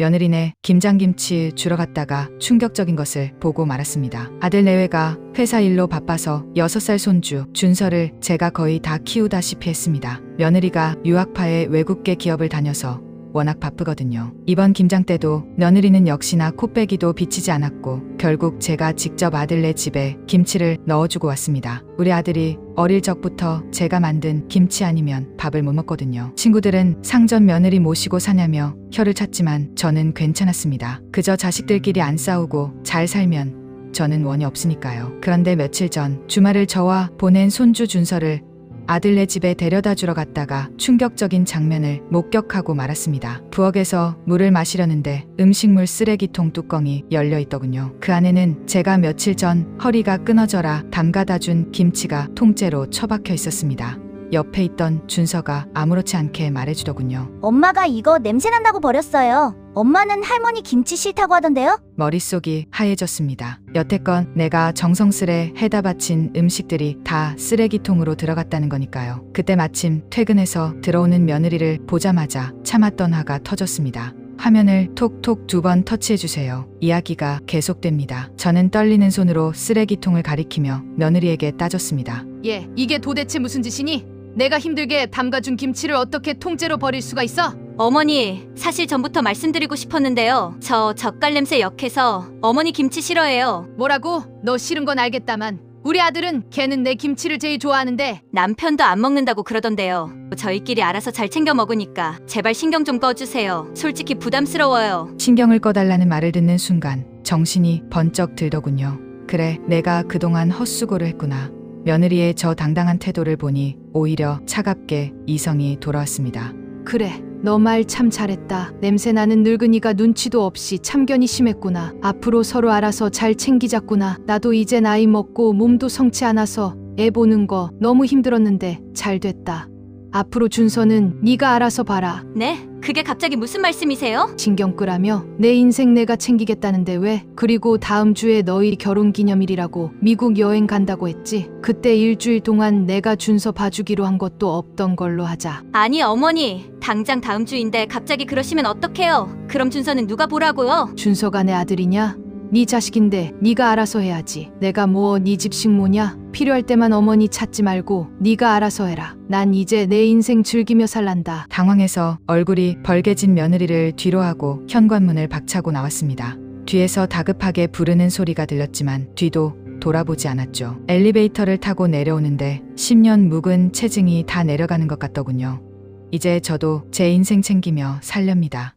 며느리네 김장김치 주러 갔다가 충격적인 것을 보고 말았습니다. 아들 내외가 회사 일로 바빠서 6살 손주 준서를 제가 거의 다 키우다시피 했습니다. 며느리가 유학파의 외국계 기업을 다녀서 워낙 바쁘거든요. 이번 김장 때도 며느리는 역시나 코빼기도 비치지 않았고 결국 제가 직접 아들네 집에 김치를 넣어주고 왔습니다. 우리 아들이 어릴 적부터 제가 만든 김치 아니면 밥을 못 먹거든요. 친구들은 상전 며느리 모시고 사냐며 혀를 찼지만 저는 괜찮았습니다. 그저 자식들끼리 안 싸우고 잘 살면 저는 원이 없으니까요. 그런데 며칠 전 주말을 저와 보낸 손주 준서를 아들네 집에 데려다 주러 갔다가 충격적인 장면을 목격하고 말았습니다. 부엌에서 물을 마시려는데 음식물 쓰레기통 뚜껑이 열려 있더군요. 그 안에는 제가 며칠 전 허리가 끊어져라 담가다 준 김치가 통째로 처박혀 있었습니다. 옆에 있던 준서가 아무렇지 않게 말해주더군요. 엄마가 이거 냄새 난다고 버렸어요. 엄마는 할머니 김치 싫다고 하던데요? 머릿속이 하얘졌습니다. 여태껏 내가 정성스레 해다 바친 음식들이 다 쓰레기통으로 들어갔다는 거니까요. 그때 마침 퇴근해서 들어오는 며느리를 보자마자 참았던 화가 터졌습니다. 화면을 톡톡 두 번 터치해주세요. 이야기가 계속됩니다. 저는 떨리는 손으로 쓰레기통을 가리키며 며느리에게 따졌습니다. 예, 이게 도대체 무슨 짓이니? 내가 힘들게 담가준 김치를 어떻게 통째로 버릴 수가 있어? 어머니, 사실 전부터 말씀드리고 싶었는데요. 저 젓갈 냄새 역해서 어머니 김치 싫어해요. 뭐라고? 너 싫은 건 알겠다만 우리 아들은 걔는 내 김치를 제일 좋아하는데 남편도 안 먹는다고 그러던데요. 저희끼리 알아서 잘 챙겨 먹으니까 제발 신경 좀 꺼주세요. 솔직히 부담스러워요. 신경을 꺼달라는 말을 듣는 순간 정신이 번쩍 들더군요. 그래, 내가 그동안 헛수고를 했구나. 며느리의 저 당당한 태도를 보니 오히려 차갑게 이성이 돌아왔습니다. 그래 너 말 참 잘했다. 냄새 나는 늙은이가 눈치도 없이 참견이 심했구나. 앞으로 서로 알아서 잘 챙기자꾸나. 나도 이제 나이 먹고 몸도 성치 않아서 애 보는 거 너무 힘들었는데 잘 됐다 앞으로 준서는 네가 알아서 봐라 네? 그게 갑자기 무슨 말씀이세요? 신경 끄라며 내 인생 내가 챙기겠다는데 왜? 그리고 다음 주에 너희 결혼 기념일이라고 미국 여행 간다고 했지. 그때 일주일 동안 내가 준서 봐주기로 한 것도 없던 걸로 하자. 아니, 어머니. 당장 다음 주인데 갑자기 그러시면 어떡해요? 그럼 준서는 누가 보라고요? 준서가 내 아들이냐? 네 자식인데 네가 알아서 해야지. 내가 뭐 네 집 식모냐? 필요할 때만 어머니 찾지 말고 네가 알아서 해라. 난 이제 내 인생 즐기며 살란다. 당황해서 얼굴이 벌개진 며느리를 뒤로 하고 현관문을 박차고 나왔습니다. 뒤에서 다급하게 부르는 소리가 들렸지만 뒤도 돌아보지 않았죠. 엘리베이터를 타고 내려오는데 10년 묵은 체증이 다 내려가는 것 같더군요. 이제 저도 제 인생 챙기며 살렵니다.